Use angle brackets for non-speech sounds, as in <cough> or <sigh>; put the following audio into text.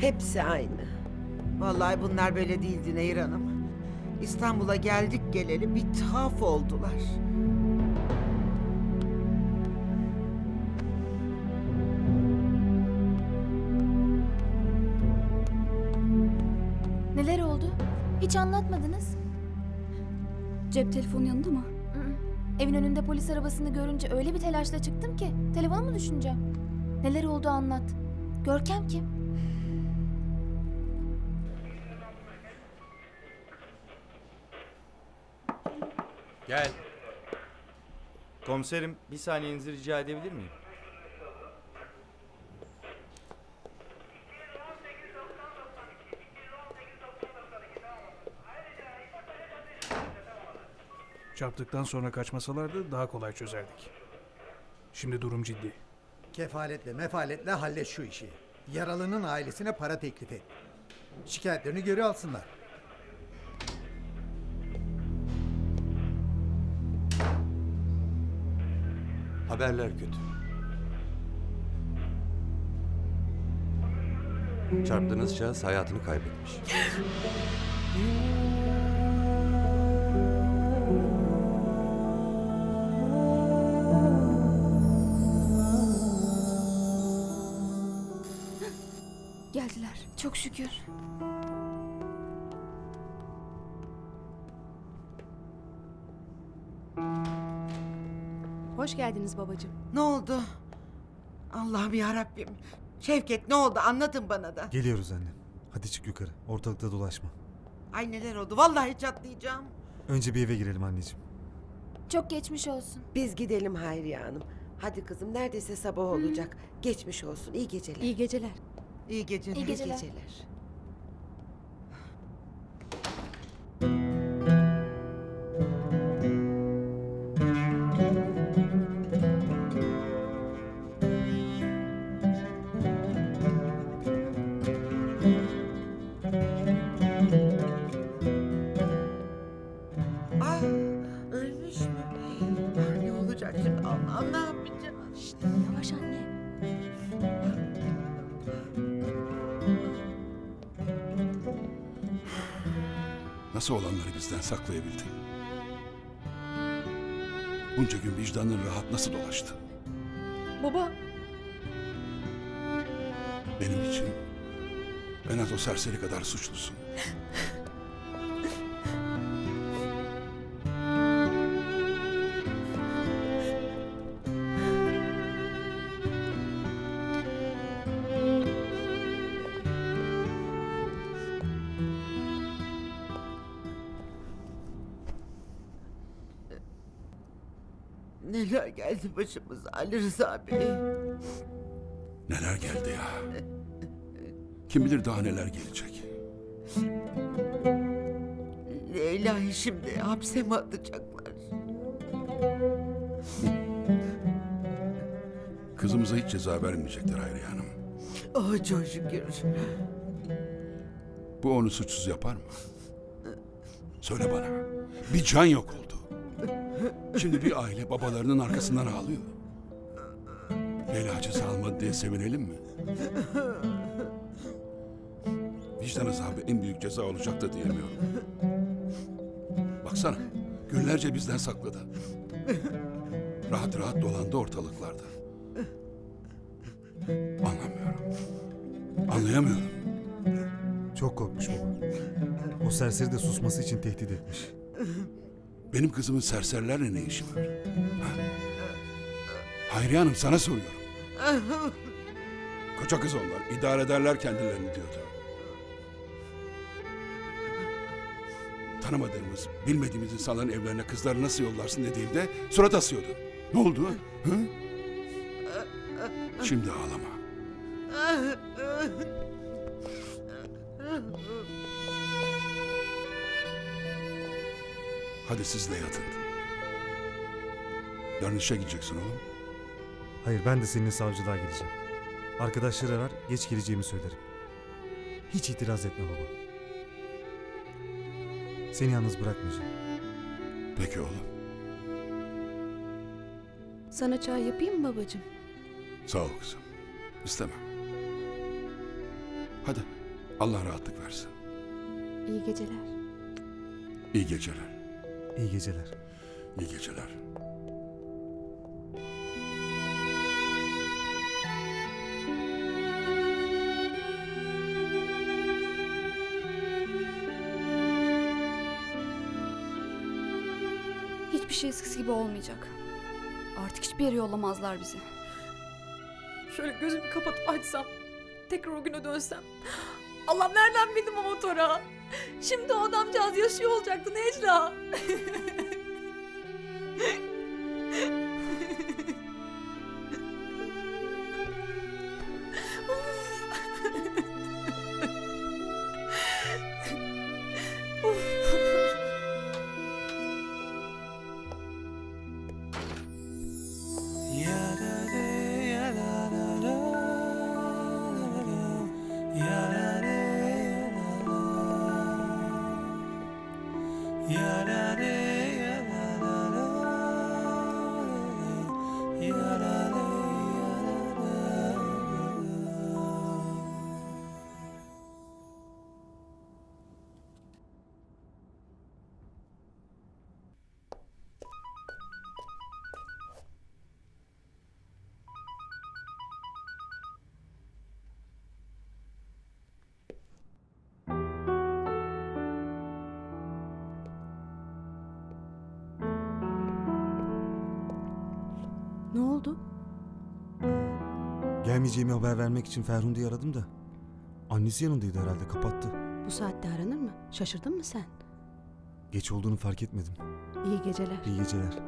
Hepsi aynı. Vallahi bunlar böyle değildi Nehir Hanım. İstanbul'a geldik geleli bir tuhaf oldular. Neler oldu? Hiç anlatmadınız. Cep telefonu yanında mı? Evin önünde polis arabasını görünce öyle bir telaşla çıktım ki telefonu mu düşüneceğim? Neler oldu anlat. Görkem kim? Gel. Komiserim bir saniyenizi rica edebilir miyim? Çarptıktan sonra kaçmasalardı daha kolay çözerdik. Şimdi durum ciddi. Kefaletle mefaletle hallet şu işi. Yaralının ailesine para teklif et. Şikayetlerini geri alsınlar. Haberler kötü. Çarptığınız şahıs hayatını kaybetmiş. Geldiler. Çok şükür. Hoş geldiniz babacığım. Ne oldu? Allah'ım ya Rabbim. Şevket ne oldu? Anlatın bana da. Geliyoruz anne. Hadi çık yukarı. Ortalıkta dolaşma. Ay neler oldu? Vallahi çatlayacağım. Önce bir eve girelim anneciğim. Çok geçmiş olsun. Biz gidelim Hayriye Hanım. Hadi kızım neredeyse sabah olacak. Geçmiş olsun. İyi geceler. İyi geceler. İyi geceler. İyi geceler. Ne yapacağım? Yavaş anne. Nasıl olanları bizden saklayabildin? Bunca gün vicdanın rahat nasıl dolaştı? Baba. Benim için en az o serseri kadar suçlusun. <laughs> Neler geldi başımıza Ali Rıza Bey? Neler geldi ya? Kim bilir daha neler gelecek? Leyla'yı şimdi hapse mi atacaklar? Kızımıza hiç ceza vermeyecekler Hayriye Hanım. Oh çok şükür. Bu onu suçsuz yapar mı? Söyle bana. Bir can yok oldu. Şimdi bir aile babalarının arkasından ağlıyor. Leyla ceza almadı diye sevinelim mi? Vicdan azabı en büyük ceza olacak da diyemiyorum. Baksana, günlerce bizden sakladı. Rahat rahat dolandı ortalıklarda. Anlamıyorum. Anlayamıyorum. Çok korkmuş baba. O serseri de susması için tehdit etmiş. Benim kızımın serserilerle ne işi var? Ha? Hayriye Hanım sana soruyorum. <laughs> Koca kız onlar. idare ederler kendilerini diyordu. Tanımadığımız, bilmediğimiz insanların evlerine kızları nasıl yollarsın dediğimde surat asıyordu. Ne oldu? Hı? Şimdi ağlama. <laughs> Hadi siz de yatın. Yarın işe gideceksin oğlum. Hayır ben de seninle savcılığa gideceğim. Arkadaşlar arar geç geleceğimi söylerim. Hiç itiraz etme baba. Seni yalnız bırakmayacağım. Peki oğlum. Sana çay yapayım mı babacığım? Sağ ol kızım. İstemem. Hadi Allah rahatlık versin. İyi geceler. İyi geceler. İyi geceler. İyi geceler. Hiçbir şey eskisi gibi olmayacak. Artık hiçbir yere yollamazlar bizi. Şöyle gözümü kapatıp açsam, tekrar o güne dönsem. Allah nereden bildim o motora? Şimdi o adamcağız yaşıyor olacaktı Necla. <laughs> Ne oldu? Gelmeyeceğimi haber vermek için Ferhunde'yi aradım da. Annesi yanındaydı herhalde kapattı. Bu saatte aranır mı? Şaşırdın mı sen? Geç olduğunu fark etmedim. İyi geceler. İyi geceler.